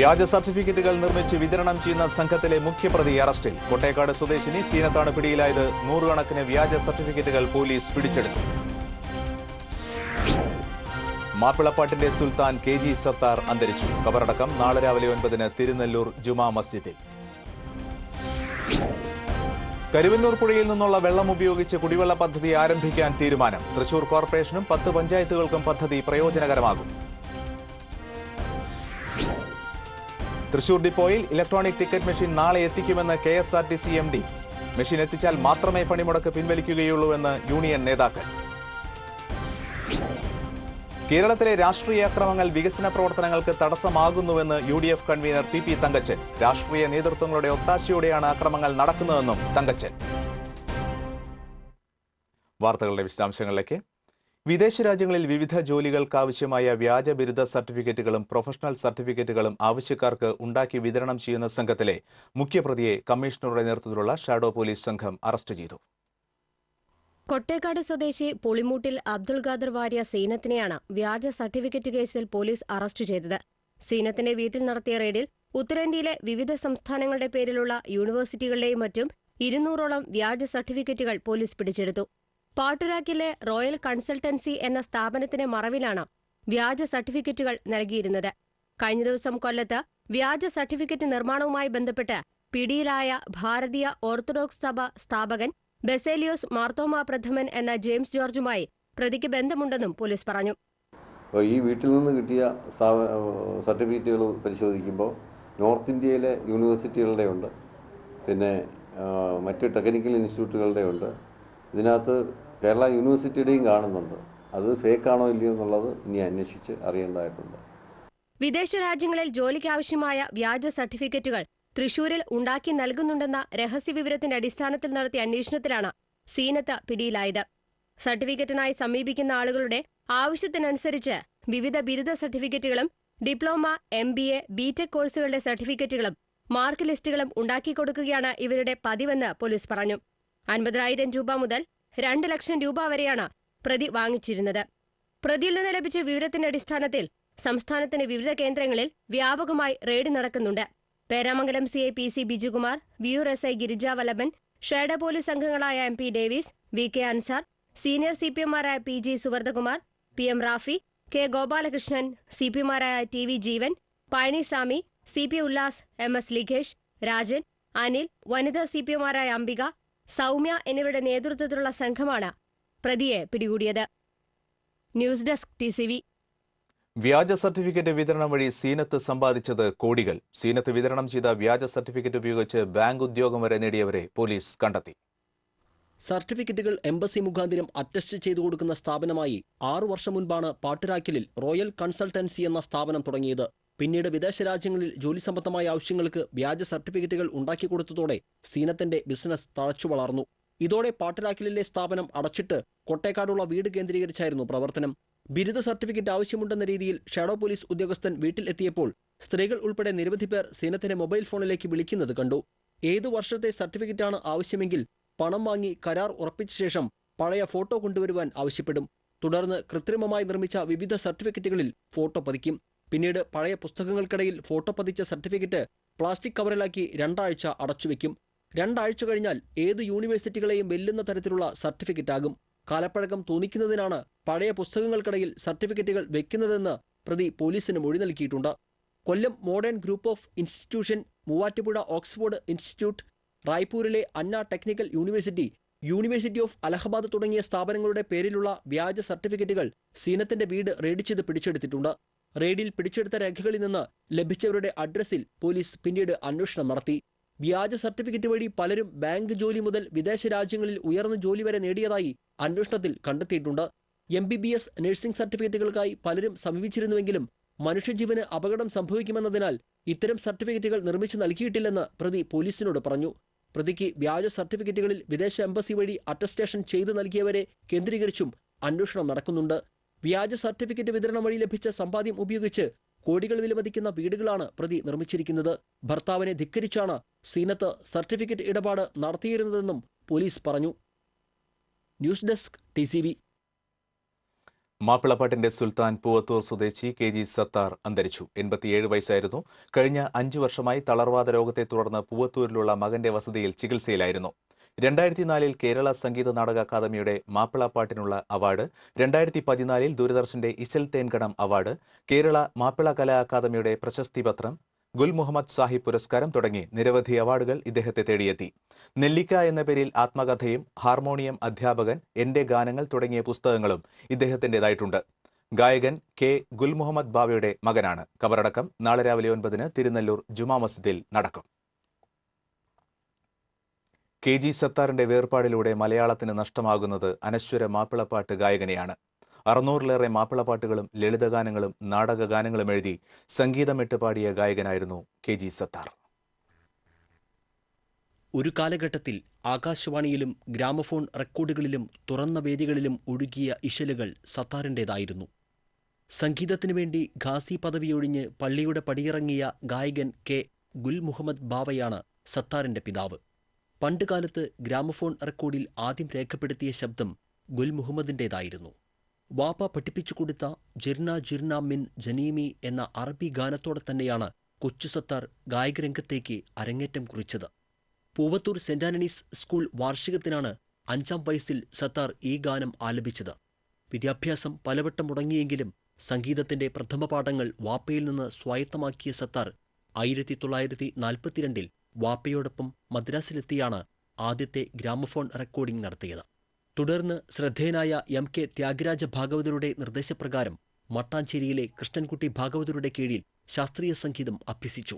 വ്യാജ സർട്ടിഫിക്കറ്റുകൾ നിർമ്മിച്ച് വിതരണം ചെയ്യുന്ന സംഘത്തിലെ മുഖ്യപ്രതി അറസ്റ്റിൽ കോട്ടേക്കാട് സ്വദേശിനി സീനത്താണ് പിടിയിലായത്. നൂറുകണക്കിന് വ്യാജ സർട്ടിഫിക്കറ്റുകൾ പോലീസ് പിടിച്ചെടുത്തു. മാപ്പിളപ്പാട്ടിന്റെ സുൽത്താൻ കെ ജി സത്താർ അന്തരിച്ചു. കബറടക്കം നാളെ രാവിലെ ഒൻപതിന് തിരുനെല്ലൂർ ജുമാ മസ്ജിദിൽ. കരുവന്നൂർ പുഴയിൽ നിന്നുള്ള വെള്ളം ഉപയോഗിച്ച് കുടിവെള്ള പദ്ധതി ആരംഭിക്കാൻ തീരുമാനം. തൃശൂർ കോർപ്പറേഷനും പത്ത് പഞ്ചായത്തുകൾക്കും പദ്ധതി പ്രയോജനകരമാകും. തൃശൂർ ഡിപ്പോയിൽ ഇലക്ട്രോണിക് ടിക്കറ്റ് മെഷീൻ നാളെ എത്തിക്കുമെന്ന് K S R T C M D. Machine എത്തിച്ചാൽ മാത്രമേ പണിമുടക്ക് പിൻവലിക്കുകയുള്ളൂ എന്ന് യൂണിയൻ നേതാക്കൾ. കേരളത്തിലെ രാഷ്ട്രീയ അക്രമങ്ങൾ വികസന പ്രവർത്തനങ്ങൾക്ക് തടസ്സമാകുന്നുവെന്ന് U D F convener P P Thankachan. രാഷ്ട്രീയ നേതൃത്വങ്ങളുടെ ഒത്താശയോടെയാണ് അക്രമങ്ങൾ നടക്കുന്നതെന്നും തങ്കച്ചൻ. വാർത്തകളുടെ വിശദാംശങ്ങളിലേക്ക് വിദേശ രാജ്യങ്ങളിൽ വിവിധ ജോലികൾക്കാവശ്യമായ വ്യാജ ബിരുദ സർട്ടിഫിക്കറ്റുകളും പ്രൊഫഷണൽ സർട്ടിഫിക്കറ്റുകളും ആവശ്യക്കാർക്ക് ഉണ്ടാക്കി വിതരണം ചെയ്യുന്ന സംഘത്തിലെ മുഖ്യപ്രതിയെ കമ്മീഷണറുടെ നേതൃത്വത്തിലുള്ള ഷാഡോ പോലീസ് സംഘം അറസ്റ്റ് ചെയ്തു. കൊട്ടേക്കാട് സ്വദേശി പുളിമൂട്ടിൽ അബ്ദുൾ ഖാദർ വാര്യ സീനത്തിനെയാണ് വ്യാജ സർട്ടിഫിക്കറ്റ് കേസിൽ പോലീസ് അറസ്റ്റ് ചെയ്തത്. സീനത്തിന്റെ വീട്ടിൽ നടത്തിയ റെയ്ഡിൽ ഉത്തരേന്ത്യയിലെ വിവിധ സംസ്ഥാനങ്ങളുടെ പേരിലുള്ള യൂണിവേഴ്സിറ്റികളുടെയും മറ്റും ഇരുന്നൂറോളം വ്യാജ സർട്ടിഫിക്കറ്റുകൾ പോലീസ് പിടിച്ചെടുത്തു. പാട്ടുരാക്കിലെ റോയൽ കൺസൾട്ടൻസി എന്ന സ്ഥാപനത്തിന്റെ മറവിലാണ് വ്യാജ സർട്ടിഫിക്കറ്റുകൾ നൽകിയിരുന്നത്. കഴിഞ്ഞ ദിവസം കൊല്ലത്ത് വ്യാജ സർട്ടിഫിക്കറ്റ് നിർമ്മാണവുമായി ബന്ധപ്പെട്ട് പിടിയിലായ ഭാരതീയ ഓർത്തഡോക്സ് സഭ സ്ഥാപകൻ ബെസേലിയോസ് മാർത്തോമ പ്രഥമൻ എന്ന ജെയിംസ് ജോർജുമായി പ്രതിക്ക് ബന്ധമുണ്ടെന്നും പോലീസ് പറഞ്ഞു. ഈ വീട്ടിൽ നിന്ന് കിട്ടിയ സർട്ടിഫിക്കറ്റുകൾ പരിശോധിക്കുമ്പോൾ നോർത്ത് ഇന്ത്യയിലെ യൂണിവേഴ്സിറ്റികളുടെ ഉണ്ട്. പിന്നെ മറ്റ് ടെക്നിക്കൽ ഇൻസ്റ്റിറ്റ്യൂട്ടുകളുടെ ഉണ്ട്. ഇതിനകത്ത് കേരള യൂണിവേഴ്സിറ്റിയുടെയും കാണുന്നുണ്ട്. അത് ഫേക്ക് ആണോ ഇല്ലയോ എന്നുള്ളത് ഇനി അന്വേഷിച്ച് അറിയേണ്ടതായിട്ടുണ്ട്. വിദേശ രാജ്യങ്ങളിൽ ജോലിക്ക് ആവശ്യമായ വ്യാജ സർട്ടിഫിക്കറ്റുകൾ തൃശൂരിൽ ഉണ്ടാക്കി നൽകുന്നുണ്ടെന്ന രഹസ്യവിവരത്തിന്റെ അടിസ്ഥാനത്തിൽ നടത്തിയ അന്വേഷണത്തിലാണ് സീനത്ത് പിടിയിലായത്. സർട്ടിഫിക്കറ്റിനായി സമീപിക്കുന്ന ആളുകളുടെ ആവശ്യത്തിനനുസരിച്ച് വിവിധ ബിരുദ സർട്ടിഫിക്കറ്റുകളും diploma M B A B Tech കോഴ്സുകളുടെ സർട്ടിഫിക്കറ്റുകളും മാർക്ക് ലിസ്റ്റുകളും ഉണ്ടാക്കിക്കൊടുക്കുകയാണ് ഇവരുടെ പതിവെന്ന് പോലീസ് പറഞ്ഞു. അൻപതിനായിരം രൂപ മുതൽ രണ്ട് ലക്ഷം രൂപ വരെയാണ് പ്രതി വാങ്ങിച്ചിരുന്നത്. പ്രതിയിൽ നിന്ന് ലഭിച്ച വിവരത്തിന്റെ അടിസ്ഥാനത്തിൽ സംസ്ഥാനത്തിന്റെ വിവിധ കേന്ദ്രങ്ങളിൽ വ്യാപകമായി റെയ്ഡ് നടക്കുന്നുണ്ട്. Peramangalam C I P C Bijukumar Viyur S I Girija shadow police അംഗങ്ങളായ M P Davis V K Ansar senior C P എമാരായ P G Suvardhakumar P M Rafi K Gopalakrishnan C P മാരായ T V Jeevan Palaniswamy C P Ullas M S Likhesh Rajan Anil വനിതാ C P എമാരായ അംബിക സൗമ്യ എന്നിവരുടെ നേതൃത്വത്തിലുള്ള സംഘമാണ് പ്രതിയെ പിടികൂടിയത്. News desk T C V. വ്യാജ certificate വിതരണം വഴി സീനത്ത് സമ്പാദിച്ചത് കോടികൾ. സീനത്ത് വിതരണം ചെയ്ത വ്യാജ സർട്ടിഫിക്കറ്റ് ഉപയോഗിച്ച് ബാങ്ക് ഉദ്യോഗം വരെ നേടിയവരെ പോലീസ് കണ്ടെത്തി. സർട്ടിഫിക്കറ്റുകൾ എംബസി മുഖാന്തരം അറ്റസ്റ്റ് ചെയ്തു കൊടുക്കുന്ന സ്ഥാപനമായി ആറു വർഷം മുൻപാണ് പാട്ടിരാക്കിലിൽ റോയൽ കൺസൾട്ടൻസി എന്ന സ്ഥാപനം തുടങ്ങിയത്. പിന്നീട് വിദേശ രാജ്യങ്ങളിൽ ജോലി സംബന്ധമായ ആവശ്യങ്ങൾക്ക് വ്യാജ സർട്ടിഫിക്കറ്റുകൾ ഉണ്ടാക്കി കൊടുത്തതോടെ സീനത്തിന്റെ ബിസിനസ് തഴച്ചു വളർന്നു. ഇതോടെ പാട്ടരാക്കിലെ സ്ഥാപനം അടച്ചിട്ട് കൊട്ടേക്കാടുള്ള വീട് കേന്ദ്രീകരിച്ചായിരുന്നു പ്രവർത്തനം. ബിരുദ സർട്ടിഫിക്കറ്റ് ആവശ്യമുണ്ടെന്ന രീതിയിൽ ഷാഡോ പോലീസ് ഉദ്യോഗസ്ഥൻ വീട്ടിൽ എത്തിയപ്പോൾ സ്ത്രീകൾ ഉൾപ്പെടെ നിരവധി പേർ സീനത്തിന്റെ മൊബൈൽ ഫോണിലേക്ക് വിളിക്കുന്നത് കണ്ടു. ഏതു വർഷത്തെ സർട്ടിഫിക്കറ്റാണ് ആവശ്യമെങ്കിൽ പണം വാങ്ങി കരാർ ഉറപ്പിച്ച ശേഷം പഴയ ഫോട്ടോ കൊണ്ടുവരുവാൻ ആവശ്യപ്പെടും. തുടർന്ന് കൃത്രിമമായി നിർമ്മിച്ച വിവിധ സർട്ടിഫിക്കറ്റുകളിൽ ഫോട്ടോ പതിക്കും. പിന്നീട് പഴയ പുസ്തകങ്ങൾക്കിടയിൽ ഫോട്ടോ പതിച്ച സർട്ടിഫിക്കറ്റ് പ്ലാസ്റ്റിക് കവറിലാക്കി രണ്ടാഴ്ച അടച്ചുവെക്കും. രണ്ടാഴ്ച കഴിഞ്ഞാൽ ഏത് യൂണിവേഴ്സിറ്റികളെയും വെല്ലുന്ന തരത്തിലുള്ള സർട്ടിഫിക്കറ്റാകും. കാലപ്പഴക്കം തോന്നിക്കുന്നതിനാണ് പഴയ പുസ്തകങ്ങൾക്കിടയിൽ സർട്ടിഫിക്കറ്റുകൾ വെക്കുന്നതെന്ന് പ്രതി പോലീസിന് മൊഴി നൽകിയിട്ടുണ്ട്. Kollam modern group of institution Muvattupuzha Oxford institute റായ്പൂരിലെ Anna technical university university of Allahabad തുടങ്ങിയ സ്ഥാപനങ്ങളുടെ പേരിലുള്ള വ്യാജ സർട്ടിഫിക്കറ്റുകൾ സീനത്തിന്റെ വീട് റെയ്ഡ് ചെയ്ത് പിടിച്ചെടുത്തിട്ടുണ്ട്. റെയ്ഡിൽ പിടിച്ചെടുത്ത രേഖകളിൽ നിന്ന് ലഭിച്ചവരുടെ അഡ്രസ്സിൽ പോലീസ് പിന്നീട് അന്വേഷണം നടത്തി. വ്യാജ സർട്ടിഫിക്കറ്റ് വഴി പലരും ബാങ്ക് ജോലി മുതൽ വിദേശ രാജ്യങ്ങളിൽ ഉയർന്ന ജോലി വരെ നേടിയതായി അന്വേഷണത്തിൽ കണ്ടെത്തിയിട്ടുണ്ട്. M B B S nursing സർട്ടിഫിക്കറ്റുകൾക്കായി പലരും സമീപിച്ചിരുന്നുവെങ്കിലും മനുഷ്യജീവന് അപകടം സംഭവിക്കുമെന്നതിനാൽ ഇത്തരം സർട്ടിഫിക്കറ്റുകൾ നിർമ്മിച്ചു നൽകിയിട്ടില്ലെന്ന് പ്രതി പോലീസിനോട് പറഞ്ഞു. പ്രതിക്ക് വ്യാജ സർട്ടിഫിക്കറ്റുകളിൽ വിദേശ എംബസി വഴി അറ്റസ്റ്റേഷൻ ചെയ്തു നൽകിയവരെ കേന്ദ്രീകരിച്ചും അന്വേഷണം നടക്കുന്നുണ്ട്. വ്യാജ സർട്ടിഫിക്കറ്റ് വിതരണം വഴി ലഭിച്ച സമ്പാദ്യം ഉപയോഗിച്ച് കോടികൾ വിലമതിക്കുന്ന വീടുകളാണ് പ്രതി നിർമ്മിച്ചിരിക്കുന്നത്. ഭർത്താവിനെ ധിക്കരിച്ചാണ് സീനത്ത് സർട്ടിഫിക്കറ്റ് ഇടപാട് നടത്തിയിരുന്നതെന്നും പോലീസ് പറഞ്ഞു. ന്യൂസ് ഡെസ്ക് ടി മാപ്പിളപ്പാട്ടിന്റെ സുൽത്താൻ പൂവത്തൂർ സ്വദേശി കെ ജി സത്താർ അന്തരിച്ചു. എൺപത്തിയേഴ് വയസ്സായിരുന്നു. കഴിഞ്ഞ അഞ്ചു വർഷമായി തളർവാദ രോഗത്തെ തുടർന്ന് പൂവത്തൂരിലുള്ള മകന്റെ വസതിയിൽ ചികിത്സയിലായിരുന്നു. രണ്ടായിരത്തി നാലിൽ കേരള സംഗീത നാടക അക്കാദമിയുടെ മാപ്പിളപ്പാട്ടിനുള്ള അവാർഡ് രണ്ടായിരത്തി പതിനാലിൽ ദൂരദർശന്റെ ഇശൽ തേൻകടം അവാർഡ് കേരള മാപ്പിള കലാ അക്കാദമിയുടെ പ്രശസ്തി പത്രം ഗുൽ മുഹമ്മദ് സാഹിബ് പുരസ്കാരം തുടങ്ങി നിരവധി അവാർഡുകൾ ഇദ്ദേഹത്തെ തേടിയെത്തി. നെല്ലിക്ക എന്ന പേരിൽ ആത്മകഥയും ഹാർമോണിയം അധ്യാപകൻ എന്റെ ഗാനങ്ങൾ തുടങ്ങിയ പുസ്തകങ്ങളും ഇദ്ദേഹത്തിന്റെതായിട്ടുണ്ട്. ഗായകൻ കെ ഗുൽ മുഹമ്മദ് ബാവയുടെ മകനാണ്. കബറടക്കം നാളെ രാവിലെ ഒൻപതിന് തിരുനെല്ലൂർ ജുമാ മസ്ജിദിൽ നടക്കും. കെ ജി സത്താറിന്റെ വേർപാടിലൂടെ മലയാളത്തിന് നഷ്ടമാകുന്നത് അനശ്വര മാപ്പിളപ്പാട്ട് ഗായകനെയാണ്. അറുന്നൂറിലേറെ മാപ്പിളപ്പാട്ടുകളും ലളിതഗാനങ്ങളും നാടകഗാനങ്ങളും എഴുതി സംഗീതമിട്ട് പാടിയ ഗായകനായിരുന്നു കെ ജി സത്താർ. ഒരു കാലഘട്ടത്തിൽ ആകാശവാണിയിലും ഗ്രാമഫോൺ റെക്കോർഡുകളിലും തുറന്ന വേദികളിലും ഒഴുകിയ ഇശലുകൾ സത്താറിന്റേതായിരുന്നു സംഗീതത്തിനു വേണ്ടി ഖാസി പദവിയൊഴിഞ്ഞ് പള്ളിയുടെ പടിയിറങ്ങിയ ഗായകൻ കെ ഗുൽ മുഹമ്മദ് ബാവയാണ് സത്താറിന്റെ പിതാവ്. പണ്ടുകാലത്ത് ഗ്രാമഫോൺ റെക്കോർഡിൽ ആദ്യം രേഖപ്പെടുത്തിയ ശബ്ദം ഗുൽ മുഹമ്മദിന്റേതായിരുന്നു വാപ്പ പഠിപ്പിച്ചു കൊടുത്ത ജിർന ജിർന മിൻ ജനീമി എന്ന അറബി ഗാനത്തോടെ തന്നെയാണ് കൊച്ചു സത്താർ ഗായകരംഗത്തേക്ക് അരങ്ങേറ്റം കുറിച്ചത്. പൂവത്തൂർ സെന്റ് ആന്റണീസ് സ്കൂൾ വാർഷികത്തിനാണ് അഞ്ചാം വയസ്സിൽ സത്താർ ഈ ഗാനം ആലപിച്ചത്. വിദ്യാഭ്യാസം പലവട്ടം മുടങ്ങിയെങ്കിലും സംഗീതത്തിന്റെ പ്രഥമ പാഠങ്ങൾ വാപ്പയിൽ നിന്ന് സ്വായത്തമാക്കിയ സത്താർ ആയിരത്തി തൊള്ളായിരത്തി നാൽപ്പത്തിരണ്ടിൽ വാപ്പയോടൊപ്പം മദ്രാസിലെത്തിയാണ് ആദ്യത്തെ ഗ്രാമഫോൺ റെക്കോർഡിംഗ് നടത്തിയത്. തുടർന്ന് ശ്രദ്ധേയനായ എം കെ ത്യാഗരാജ ഭാഗവതരുടെ നിർദ്ദേശപ്രകാരം മട്ടാഞ്ചേരിയിലെ കൃഷ്ണൻകുട്ടി ഭാഗവതരുടെ കീഴിൽ ശാസ്ത്രീയ സംഗീതം അഭ്യസിച്ചു.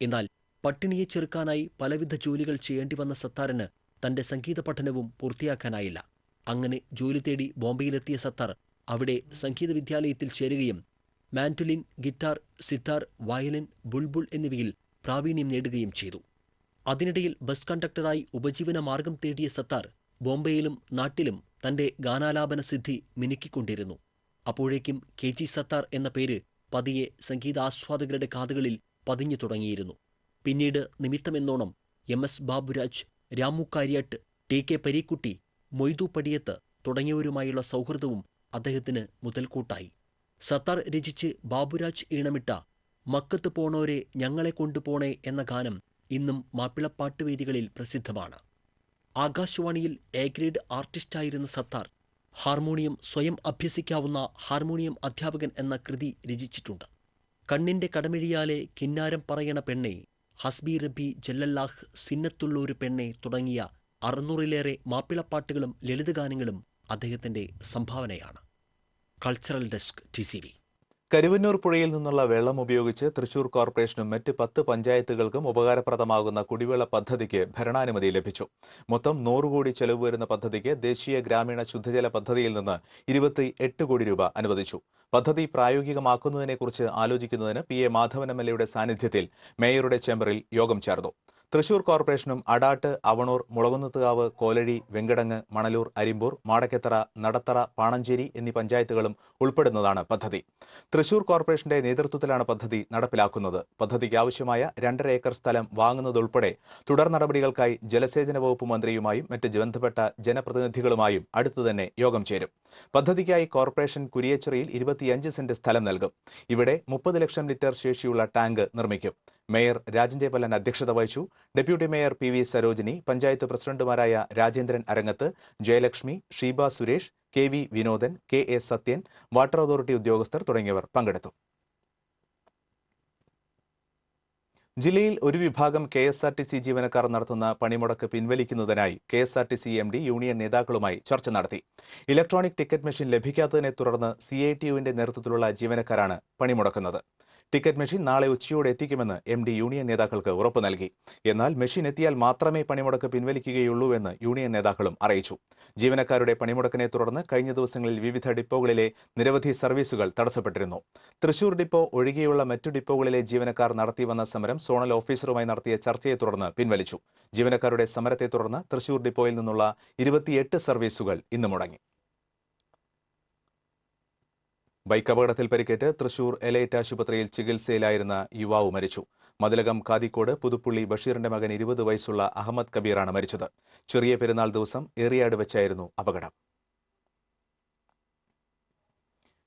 എന്നാൽ പട്ടിണിയെ ചെറുക്കാനായി പലവിധ ജോലികൾ ചെയ്യേണ്ടി വന്ന സത്താറിന് തന്റെ സംഗീത പഠനവും പൂർത്തിയാക്കാനായില്ല. അങ്ങനെ ജോലി തേടി ബോംബെയിലെത്തിയ സത്താർ അവിടെ സംഗീത വിദ്യാലയത്തിൽ ചേരുകയും mandolin guitar sitar violin bulbul എന്നിവയിൽ പ്രാവീണ്യം നേടുകയും ചെയ്തു. അതിനിടയിൽ ബസ് കണ്ടക്ടറായി ഉപജീവന മാർഗം തേടിയ സത്താർ ബോംബെയിലും നാട്ടിലും തന്റെ ഗാനാലാപന സിദ്ധി മിനുക്കിക്കൊണ്ടിരുന്നു. അപ്പോഴേക്കും കെ ജി സത്താർ എന്ന പേര് പതിയെ സംഗീതാസ്വാദകരുടെ കാതുകളിൽ പതിഞ്ഞു തുടങ്ങിയിരുന്നു. പിന്നീട് നിമിത്തമെന്നോണം M S Baburaj Ramu Kariat T K Pareekutty Moidu Padiyath തുടങ്ങിയവരുമായുള്ള സൗഹൃദവും അദ്ദേഹത്തിന് മുതൽക്കൂട്ടായി. സത്താർ രചിച്ച് ബാബുരാജ് ഈണമിട്ട മക്കത്ത് പോണോരെ ഞങ്ങളെ കൊണ്ടുപോണേ എന്ന ഗാനം ഇന്നും മാപ്പിളപ്പാട്ട് വേദികളിൽ പ്രസിദ്ധമാണ്. ആകാശവാണിയിൽ എ ഗ്രേഡ് ആർട്ടിസ്റ്റായിരുന്ന സത്താർ ഹാർമോണിയം സ്വയം അഭ്യസിക്കാവുന്ന ഹാർമോണിയം അധ്യാപകൻ എന്ന കൃതി രചിച്ചിട്ടുണ്ട്. കണ്ണിന്റെ കടമിഴിയാലെ കിന്നാരം പറയണ പെണ്ണെ ഹസ്ബി റബി ജല്ലല്ലാഹ് സിന്നത്തുള്ളൊരു പെണ്ണെ തുടങ്ങിയ അറുന്നൂറിലേറെ മാപ്പിളപ്പാട്ടുകളും ലളിതഗാനങ്ങളും അദ്ദേഹത്തിന്റെ സംഭാവനയാണ്. കൾച്ചറൽ ഡെസ്ക് ടി കരുവന്നൂർ പുഴയിൽ നിന്നുള്ള വെള്ളം ഉപയോഗിച്ച് തൃശൂർ കോർപ്പറേഷനും മറ്റ് പത്ത് പഞ്ചായത്തുകൾക്കും ഉപകാരപ്രദമാകുന്ന കുടിവെള്ള പദ്ധതിക്ക് ഭരണാനുമതി ലഭിച്ചു. മൊത്തം നൂറ് കോടി ചെലവ് വരുന്ന പദ്ധതിക്ക് ദേശീയ ഗ്രാമീണ ശുദ്ധജല പദ്ധതിയിൽ നിന്ന് ഇരുപത്തി എട്ട് കോടി രൂപ അനുവദിച്ചു. പദ്ധതി പ്രായോഗികമാക്കുന്നതിനെക്കുറിച്ച് ആലോചിക്കുന്നതിന് പി എ മാധവൻ എം സാന്നിധ്യത്തിൽ മേയറുടെ ചേംബറിൽ യോഗം ചേർന്നു. തൃശൂർ കോർപ്പറേഷനും അടാട്ട് അവണൂർ മുളകുന്നത്തുകാവ് കോലഴി വെങ്കടങ്ങ് മണലൂർ അരിമ്പൂർ മാടക്കത്തറ നടത്തറ പാണഞ്ചേരി എന്നീ പഞ്ചായത്തുകളും ഉൾപ്പെടുന്നതാണ് പദ്ധതി. തൃശൂർ കോർപ്പറേഷന്റെ നേതൃത്വത്തിലാണ് പദ്ധതി നടപ്പിലാക്കുന്നത്. പദ്ധതിക്ക് ആവശ്യമായ രണ്ടര ഏക്കർ സ്ഥലം വാങ്ങുന്നതുൾപ്പെടെ തുടർ നടപടികൾക്കായി ജലസേചന വകുപ്പ് മന്ത്രിയുമായും മറ്റ് ബന്ധപ്പെട്ട ജനപ്രതിനിധികളുമായും അടുത്തുതന്നെ യോഗം ചേരും. പദ്ധതിക്കായി കോർപ്പറേഷൻ കുരിയച്ചിറയിൽ ഇരുപത്തിയഞ്ച് സെന്റ് സ്ഥലം നൽകും. ഇവിടെ മുപ്പത് ലക്ഷം ലിറ്റർ ശേഷിയുള്ള ടാങ്ക് നിർമ്മിക്കും. മേയർ രാജൻ പല്ലൻ അധ്യക്ഷത വഹിച്ചു. Deputy mayor P V Sarojini panchayat പ്രസിഡന്റുമാരായ Rajendran Arangath Jayalakshmi Sheeba Suresh K V Vinodan K A Sathyan water authority ഉദ്യോഗസ്ഥർ തുടങ്ങിയവർ പങ്കെടുത്തു. ജില്ലയിൽ ഒരു വിഭാഗം K S R T C ജീവനക്കാർ നടത്തുന്ന പണിമുടക്ക് പിൻവലിക്കുന്നതിനായി K S R T C M D union നേതാക്കളുമായി ചർച്ച നടത്തി. ഇലക്ട്രോണിക് ടിക്കറ്റ് മെഷീൻ ലഭിക്കാത്തതിനെ തുടർന്ന് സി ഐ ടി യുവിന്റെ നേതൃത്വത്തിലുള്ള ജീവനക്കാരാണ് പണിമുടക്കുന്നത്. ടിക്കറ്റ് മെഷീൻ നാളെ ഉച്ചയോടെ എത്തിക്കുമെന്ന് എം ഡി യൂണിയൻ നേതാക്കൾക്ക് ഉറപ്പ് നൽകി. എന്നാൽ മെഷീൻ എത്തിയാൽ മാത്രമേ പണിമുടക്ക് പിൻവലിക്കുകയുള്ളൂവെന്ന് യൂണിയൻ നേതാക്കളും അറിയിച്ചു. ജീവനക്കാരുടെ പണിമുടക്കിനെ തുടർന്ന് കഴിഞ്ഞ ദിവസങ്ങളിൽ വിവിധ ഡിപ്പോകളിലെ നിരവധി സർവീസുകൾ തടസ്സപ്പെട്ടിരുന്നു. തൃശൂർ ഡിപ്പോ ഒഴികെയുള്ള മറ്റു ഡിപ്പോകളിലെ ജീവനക്കാർ നടത്തിവന്ന സമരം സോണൽ ഓഫീസറുമായി നടത്തിയ ചർച്ചയെ തുടർന്ന് പിൻവലിച്ചു. ജീവനക്കാരുടെ സമരത്തെ തുടർന്ന് തൃശൂർ ഡിപ്പോയിൽ നിന്നുള്ള ഇരുപത്തിയെട്ട് സർവീസുകൾ ഇന്ന് മുടങ്ങി. ബൈക്ക് അപകടത്തിൽ പരിക്കേറ്റ് തൃശൂർ എലൈറ്റ് ആശുപത്രിയിൽ ചികിത്സയിലായിരുന്ന യുവാവ് മരിച്ചു. മതിലകം കാതിക്കോട് പുതുപ്പുള്ളി ബഷീറിന്റെ മകൻ ഇരുപത് വയസ്സുള്ള അഹമ്മദ് കബീറാണ് മരിച്ചത്. ചെറിയ പെരുന്നാൾ ദിവസം ഏറിയാട് വെച്ചായിരുന്നു അപകടം.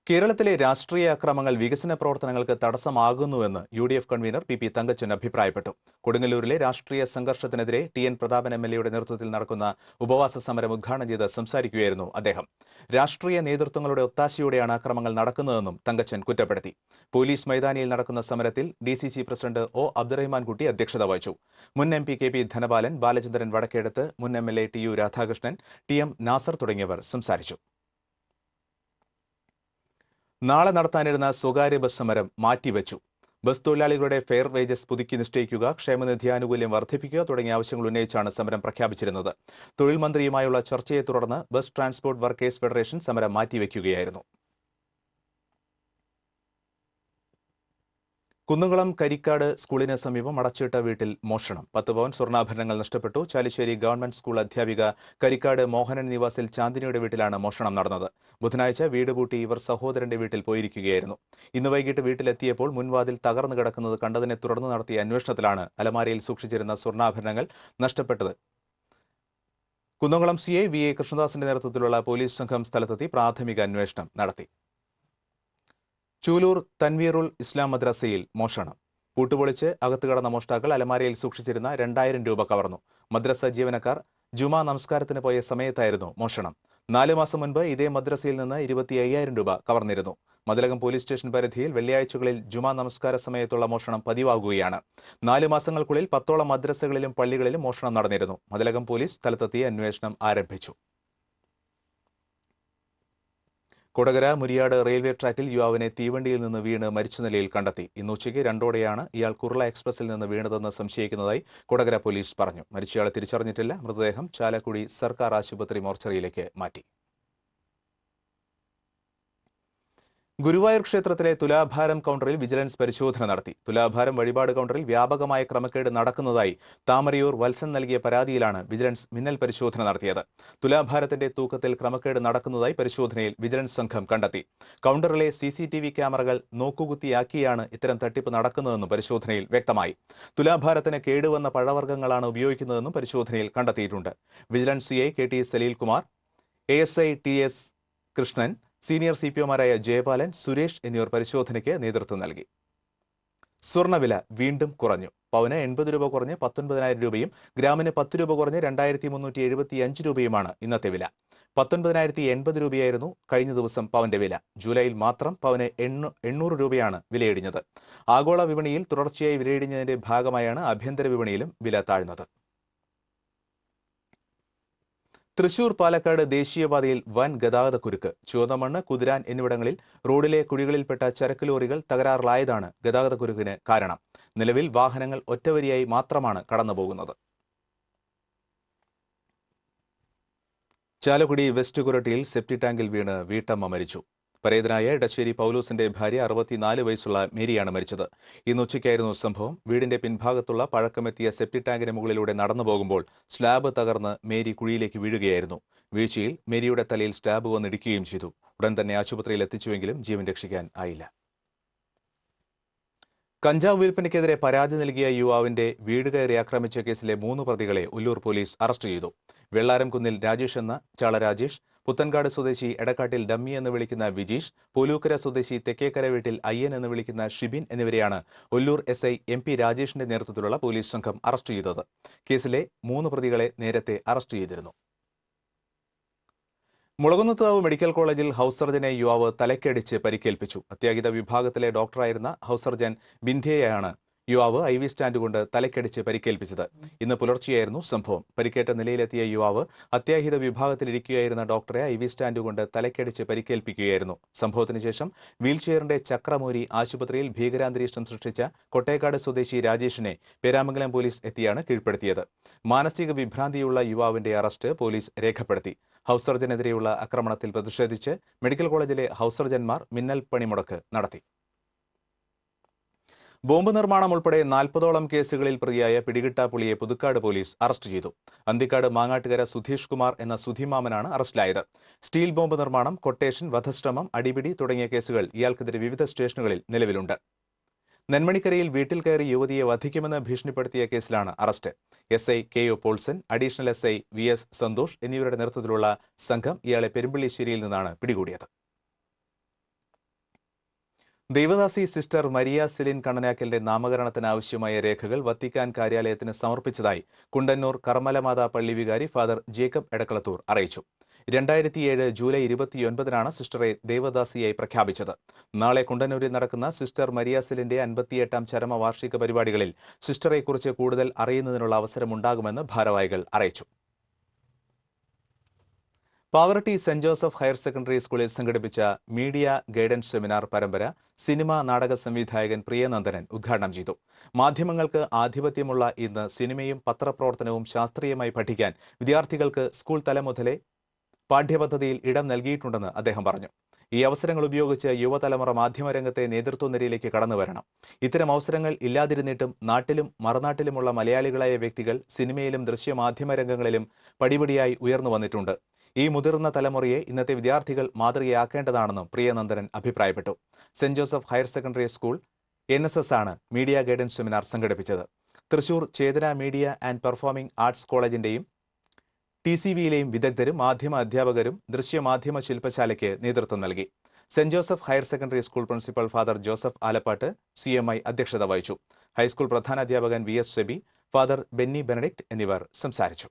കേരളത്തിലെ രാഷ്ട്രീയ അക്രമങ്ങൾ വികസന പ്രവർത്തനങ്ങൾക്ക് തടസ്സമാകുന്നുവെന്ന് U D F convener P P Thankachan അഭിപ്രായപ്പെട്ടു. കൊടുങ്ങല്ലൂരിലെ രാഷ്ട്രീയ സംഘർഷത്തിനെതിരെ T N Prathapan M L എയുടെ നേതൃത്വത്തിൽ നടക്കുന്ന ഉപവാസ സമരം ഉദ്ഘാടനം ചെയ്ത് സംസാരിക്കുകയായിരുന്നു അദ്ദേഹം. രാഷ്ട്രീയ നേതൃത്വങ്ങളുടെ ഒത്താശയോടെയാണ് അക്രമങ്ങൾ നടക്കുന്നതെന്നും തങ്കച്ചൻ കുറ്റപ്പെടുത്തി. പോലീസ് മൈതാനിയിൽ നടക്കുന്ന സമരത്തിൽ D C C president O Abdurahman Kutty അധ്യക്ഷത വഹിച്ചു. മുൻ M P K P Dhanapalan Balachandran Vadakkedath മുൻ M L A T U Radhakrishnan T M Nasar തുടങ്ങിയവർ സംസാരിച്ചു. നാളെ നടത്താനിരുന്ന സ്വകാര്യ ബസ് സമരം മാറ്റിവെച്ചു. ബസ് തൊഴിലാളികളുടെ ഫെയർ വേജസ് പുതുക്കി നിശ്ചയിക്കുക ക്ഷേമനിധി ആനുകൂല്യം വർദ്ധിപ്പിക്കുക തുടങ്ങിയ ആവശ്യങ്ങൾ ഉന്നയിച്ചാണ് സമരം പ്രഖ്യാപിച്ചിരുന്നത്. തൊഴിൽ മന്ത്രിയുമായുള്ള ചർച്ചയെ തുടർന്ന് ബസ് ട്രാൻസ്പോർട്ട് വർക്കേഴ്സ് ഫെഡറേഷൻ സമരം മാറ്റിവെക്കുകയായിരുന്നു. കുന്നുകുളം കരിക്കാട് സ്കൂളിന് സമീപം അടച്ചിട്ട വീട്ടിൽ മോഷണം. പത്ത് പവൻ സ്വർണാഭരണങ്ങൾ നഷ്ടപ്പെട്ടു. ചാലിശ്ശേരി ഗവൺമെന്റ് സ്കൂൾ അധ്യാപിക കരിക്കാട് മോഹനൻ നിവാസിൽ ചാന്ദിനിയുടെ വീട്ടിലാണ് മോഷണം നടന്നത്. ബുധനാഴ്ച വീട് പൂട്ടി ഇവർ സഹോദരന്റെ വീട്ടിൽ പോയിരിക്കുകയായിരുന്നു. ഇന്ന് വൈകിട്ട് വീട്ടിലെത്തിയപ്പോൾ മുൻവാതിൽ തകർന്നു കിടക്കുന്നത് കണ്ടതിനെ തുടർന്ന് നടത്തിയ അന്വേഷണത്തിലാണ് അലമാരയിൽ സൂക്ഷിച്ചിരുന്ന സ്വർണാഭരണങ്ങൾ നഷ്ടപ്പെട്ടത്. Kunnamkulam C I V A കൃഷ്ണദാസിന്റെ നേതൃത്വത്തിലുള്ള പോലീസ് സംഘം സ്ഥലത്തെത്തി പ്രാഥമിക അന്വേഷണം നടത്തി. ചൂലൂർ തൻവീറുൽ ഇസ്ലാം മദ്രസയിൽ മോഷണം. പൂട്ടുപൊളിച്ച് അകത്തു കടന്ന മോഷ്ടാക്കൾ അലമാരയിൽ സൂക്ഷിച്ചിരുന്ന രണ്ടായിരം രൂപ കവർന്നു. മദ്രസ ജീവനക്കാർ ജുമാ നമസ്കാരത്തിന് പോയ സമയത്തായിരുന്നു മോഷണം. നാലു മാസം മുൻപ് ഇതേ മദ്രസയിൽ നിന്ന് ഇരുപത്തി അയ്യായിരം രൂപ കവർന്നിരുന്നു. മതിലകം പോലീസ് സ്റ്റേഷൻ പരിധിയിൽ വെള്ളിയാഴ്ചകളിൽ ജുമാ നമസ്കാര സമയത്തുള്ള മോഷണം പതിവാകുകയാണ്. നാല് മാസങ്ങൾക്കുള്ളിൽ പത്തോളം മദ്രസകളിലും പള്ളികളിലും മോഷണം നടന്നിരുന്നു. മതിലകം പോലീസ് സ്ഥലത്തെത്തി അന്വേഷണം ആരംഭിച്ചു. കൊടകര മുരിയാട് റെയിൽവേ ട്രാക്കിൽ യുവാവിനെ തീവണ്ടിയിൽ നിന്ന് വീണ് മരിച്ച നിലയിൽ കണ്ടെത്തി. ഇന്ന് ഉച്ചയ്ക്ക് രണ്ടോടെയാണ് ഇയാൾ കുർള എക്സ്പ്രസിൽ നിന്ന് വീണതെന്ന് സംശയിക്കുന്നതായി കൊടകര പോലീസ് പറഞ്ഞു. മരിച്ചയാളെ തിരിച്ചറിഞ്ഞിട്ടില്ല. മൃതദേഹം ചാലക്കുടി സർക്കാർ ആശുപത്രി മോർച്ചറിയിലേക്ക് മാറ്റി. ഗുരുവായൂർ ക്ഷേത്രത്തിലെ തുലാഭാരം കൗണ്ടറിൽ വിജിലൻസ് പരിശോധന നടത്തി. തുലാഭാരം വഴിപാട് കൗണ്ടറിൽ വ്യാപകമായ ക്രമക്കേട് നടക്കുന്നതായി താമരയൂർ വത്സൻ നൽകിയ പരാതിയിലാണ് വിജിലൻസ് മിന്നൽ പരിശോധന നടത്തിയത്. തുലാഭാരത്തിന്റെ തൂക്കത്തിൽ ക്രമക്കേട് നടക്കുന്നതായി പരിശോധനയിൽ വിജിലൻസ് സംഘം കണ്ടെത്തി. കൗണ്ടറിലെ സി ക്യാമറകൾ നോക്കുകുത്തിയാക്കിയാണ് ഇത്തരം തട്ടിപ്പ് നടക്കുന്നതെന്നും പരിശോധനയിൽ വ്യക്തമായി. തുലാഭാരത്തിന് കേടുവന്ന പഴവർഗങ്ങളാണ് ഉപയോഗിക്കുന്നതെന്നും പരിശോധനയിൽ കണ്ടെത്തിയിട്ടുണ്ട്. Vigilance C I K T Saleelkumar A S I T S Krishnan senior C P ഒമാരായ Jayapalan Suresh എന്നിവർ പരിശോധനയ്ക്ക് നേതൃത്വം നൽകി. സ്വർണവില വീണ്ടും കുറഞ്ഞു. പവന് എൺപത് രൂപ കുറഞ്ഞ് പത്തൊൻപതിനായിരം രൂപയും ഗ്രാമിന് പത്ത് രൂപ കുറഞ്ഞ് രണ്ടായിരത്തി മുന്നൂറ്റി എഴുപത്തി അഞ്ച് രൂപയുമാണ് ഇന്നത്തെ വില. പത്തൊൻപതിനായിരത്തി എൺപത് രൂപയായിരുന്നു കഴിഞ്ഞ ദിവസം പവന്റെ വില. ജൂലൈയിൽ മാത്രം പവന് എണ്ണൂ എണ്ണൂറ് രൂപയാണ് വിലയിടിഞ്ഞത്. ആഗോള വിപണിയിൽ തുടർച്ചയായി വിലയിടിഞ്ഞതിന്റെ ഭാഗമായാണ് ആഭ്യന്തര വിപണിയിലും വില താഴ്ന്നത്. തൃശൂർ പാലക്കാട് ദേശീയപാതയിൽ വൻ ഗതാഗതക്കുരുക്ക് ചുവന്നമണ്ണ് കുതിരാൻ എന്നിവിടങ്ങളിൽ റോഡിലെ കുഴികളിൽപ്പെട്ട ചരക്ക് ലോറികൾ തകരാറിലായതാണ് ഗതാഗതക്കുരുക്കിന് കാരണം. നിലവിൽ വാഹനങ്ങൾ ഒറ്റവരിയായി മാത്രമാണ് കടന്നുപോകുന്നത്. ചാലക്കുടി വെസ്റ്റ് കുരട്ടിയിൽ സെപ്റ്റി ടാങ്കിൽ വീണ് വീട്ടമ്മ മരിച്ചു. പരേതനായ ഇടശ്ശേരി പൗലോസിന്റെ ഭാര്യ അറുപത്തിനാല് വയസ്സുള്ള മേരിയാണ് മരിച്ചത്. ഇന്ന് ഉച്ചയ്ക്കായിരുന്നു സംഭവം. വീടിന്റെ പിൻഭാഗത്തുള്ള പഴക്കമെത്തിയ സെപ്റ്റി ടാങ്കിന് മുകളിലൂടെ നടന്നു പോകുമ്പോൾ സ്ലാബ് തകർന്ന് മേരി കുഴിയിലേക്ക് വീഴുകയായിരുന്നു. വീഴ്ചയിൽ മേരിയുടെ തലയിൽ സ്ലാബ് വന്നിടിക്കുകയും ചെയ്തു. ഉടൻ തന്നെ ആശുപത്രിയിൽ എത്തിച്ചുവെങ്കിലും ജീവൻ രക്ഷിക്കാൻ ആയില്ല. കഞ്ചാവ് വിൽപ്പനയ്ക്കെതിരെ പരാതി നൽകിയ യുവാവിന്റെ വീട് കയറി ആക്രമിച്ച കേസിലെ മൂന്ന് പ്രതികളെ ഉല്ലൂർ പോലീസ് അറസ്റ്റ് ചെയ്തു. വെള്ളാരംകുന്നിൽ രാജേഷ് എന്ന ചാള രാജേഷ് പുത്തൻകാട് സ്വദേശി എടക്കാട്ടിൽ ഡമ്മി എന്ന് വിളിക്കുന്ന വിജീഷ് പോലൂക്കര സ്വദേശി തെക്കേക്കര വീട്ടിൽ അയ്യൻ എന്ന് വിളിക്കുന്ന ഷിബിൻ എന്നിവരെയാണ് Ollur S I M P രാജേഷിന്റെ നേതൃത്വത്തിലുള്ള പോലീസ് സംഘം അറസ്റ്റ് ചെയ്തത്. കേസിലെ മൂന്ന് പ്രതികളെ നേരത്തെ അറസ്റ്റ് ചെയ്തിരുന്നു. മുളകുന്നത്താവ് മെഡിക്കൽ കോളേജിൽ ഹൗസ് സർജനെ യുവാവ് തലക്കടിച്ച് പരിക്കേൽപ്പിച്ചു. അത്യാഹിത വിഭാഗത്തിലെ ഡോക്ടറായിരുന്ന ഹൗസ് സർജൻ ബിന്ധ്യയെയാണ് യുവാവ് ഐ വി സ്റ്റാൻഡ് കൊണ്ട് തലക്കടിച്ച് പരിക്കേൽപ്പിച്ചത്. ഇന്ന് പുലർച്ചെയായിരുന്നു സംഭവം. പരിക്കേറ്റ നിലയിലെത്തിയ യുവാവ് അത്യാഹിത വിഭാഗത്തിലിരിക്കുകയായിരുന്ന ഡോക്ടറെ ഐ വി സ്റ്റാൻഡ് കൊണ്ട് തലക്കടിച്ച് പരിക്കേൽപ്പിക്കുകയായിരുന്നു. സംഭവത്തിന് ശേഷം വീൽചെയറിന്റെ ചക്രമൂരി ആശുപത്രിയിൽ ഭീകരാന്തരീക്ഷം സൃഷ്ടിച്ച കൊട്ടേക്കാട് സ്വദേശി രാജേഷിനെ പേരാമംഗലം പോലീസ് എത്തിയാണ് കീഴ്പ്പെടുത്തിയത്. മാനസിക വിഭ്രാന്തിയുള്ള യുവാവിന്റെ അറസ്റ്റ് പോലീസ് രേഖപ്പെടുത്തി. ഹൗസ് സർജനെതിരെയുള്ള ആക്രമണത്തിൽ പ്രതിഷേധിച്ച് മെഡിക്കൽ കോളേജിലെ ഹൗസ് സർജന്മാർ മിന്നൽ പണിമുടക്ക് നടത്തി. ബോംബ് നിർമ്മാണം ഉൾപ്പെടെ നാൽപ്പതോളം കേസുകളിൽ പ്രതിയായ പിടികിട്ടാപ്പുളിയെ പുതുക്കാട് പോലീസ് അറസ്റ്റ് ചെയ്തു. അന്തിക്കാട് മാങ്ങാട്ടുകര സുധീഷ് കുമാർ എന്ന സുധിമാമനാണ് അറസ്റ്റിലായത്. സ്റ്റീൽ ബോംബ് നിർമ്മാണം കൊട്ടേഷൻ വധശ്രമം അടിപിടി തുടങ്ങിയ കേസുകൾ ഇയാൾക്കെതിരെ വിവിധ സ്റ്റേഷനുകളിൽ നിലവിലുണ്ട്. നെന്മണിക്കരയിൽ വീട്ടിൽ കയറി യുവതിയെ വധിക്കുമെന്ന് ഭീഷണിപ്പെടുത്തിയ കേസിലാണ് arrest. S I K O Paulson additional S I V S Santhosh എന്നിവരുടെ നേതൃത്വത്തിലുള്ള സംഘം ഇയാളെ പെരുമ്പള്ളിശ്ശേരിയിൽ നിന്നാണ് പിടികൂടിയത്. ദൈവദാസി സിസ്റ്റർ മരിയ സെലിൻ കണ്ണനാക്കലിന്റെ നാമകരണത്തിന് ആവശ്യമായ രേഖകൾ വത്തിക്കാൻ കാര്യാലയത്തിന് സമർപ്പിച്ചതായി കുണ്ടന്നൂർ കർമ്മലമാതാ പള്ളി വികാരി ഫാദർ ജേക്കബ് എടക്കളത്തൂർ അറിയിച്ചു. രണ്ടായിരത്തിയേഴ് ജൂലൈ ഇരുപത്തിയൊൻപതിനാണ് സിസ്റ്ററെ ദേവദാസിയായി പ്രഖ്യാപിച്ചത്. നാളെ കുണ്ടന്നൂരിൽ നടക്കുന്ന സിസ്റ്റർ മരിയ സെലിന്റെ അൻപത്തിയെട്ടാം ചരമ വാർഷിക പരിപാടികളിൽ സിസ്റ്ററെക്കുറിച്ച് കൂടുതൽ അറിയുന്നതിനുള്ള അവസരമുണ്ടാകുമെന്ന് ഭാരവാഹികൾ അറിയിച്ചു. Pavaratty saint Joseph higher secondary സ്കൂളിൽ സംഘടിപ്പിച്ച മീഡിയ ഗൈഡൻസ് സെമിനാർ പരമ്പര സിനിമ നാടക സംവിധായകൻ പ്രിയനന്ദനൻ ഉദ്ഘാടനം ചെയ്തു. മാധ്യമങ്ങൾക്ക് ആധിപത്യമുള്ള ഇന്ന് സിനിമയും പത്രപ്രവർത്തനവും ശാസ്ത്രീയമായി പഠിക്കാൻ വിദ്യാർത്ഥികൾക്ക് സ്കൂൾ തലം മുതലേ പാഠ്യപദ്ധതിയിൽ ഇടം നൽകിയിട്ടുണ്ടെന്ന് അദ്ദേഹം പറഞ്ഞു. ഈ അവസരങ്ങൾ ഉപയോഗിച്ച് യുവതലമുറ മാധ്യമരംഗത്തെ നേതൃത്വ നിരയിലേക്ക് കടന്നു വരണം. ഇത്തരം അവസരങ്ങൾ ഇല്ലാതിരുന്നിട്ടും നാട്ടിലും മറുനാട്ടിലുമുള്ള മലയാളികളായ വ്യക്തികൾ സിനിമയിലും ദൃശ്യമാധ്യമ രംഗങ്ങളിലും പടിപടിയായി ഉയർന്നു വന്നിട്ടുണ്ട്. ഈ മുതിർന്ന തലമുറയെ ഇന്നത്തെ വിദ്യാർത്ഥികൾ മാതൃകയാക്കേണ്ടതാണെന്നും പ്രിയനന്ദനൻ അഭിപ്രായപ്പെട്ടു. Saint Joseph higher secondary school N ആണ് മീഡിയ ഗൈഡൻസ് സെമിനാർ സംഘടിപ്പിച്ചത്. Thrissur Chetana media and performing arts കോളേജിന്റെയും T C വിയിലെയും വിദഗ്ധരും മാധ്യമ അധ്യാപകരും ദൃശ്യമാധ്യമ ശില്പശാലയ്ക്ക് നേതൃത്വം നൽകി. Saint Joseph higher secondary school principal father Joseph Alappatt C M I അധ്യക്ഷത വഹിച്ചു. High school പ്രധാനാധ്യാപകൻ V S Seby father Benny Benedict എന്നിവർ സംസാരിച്ചു.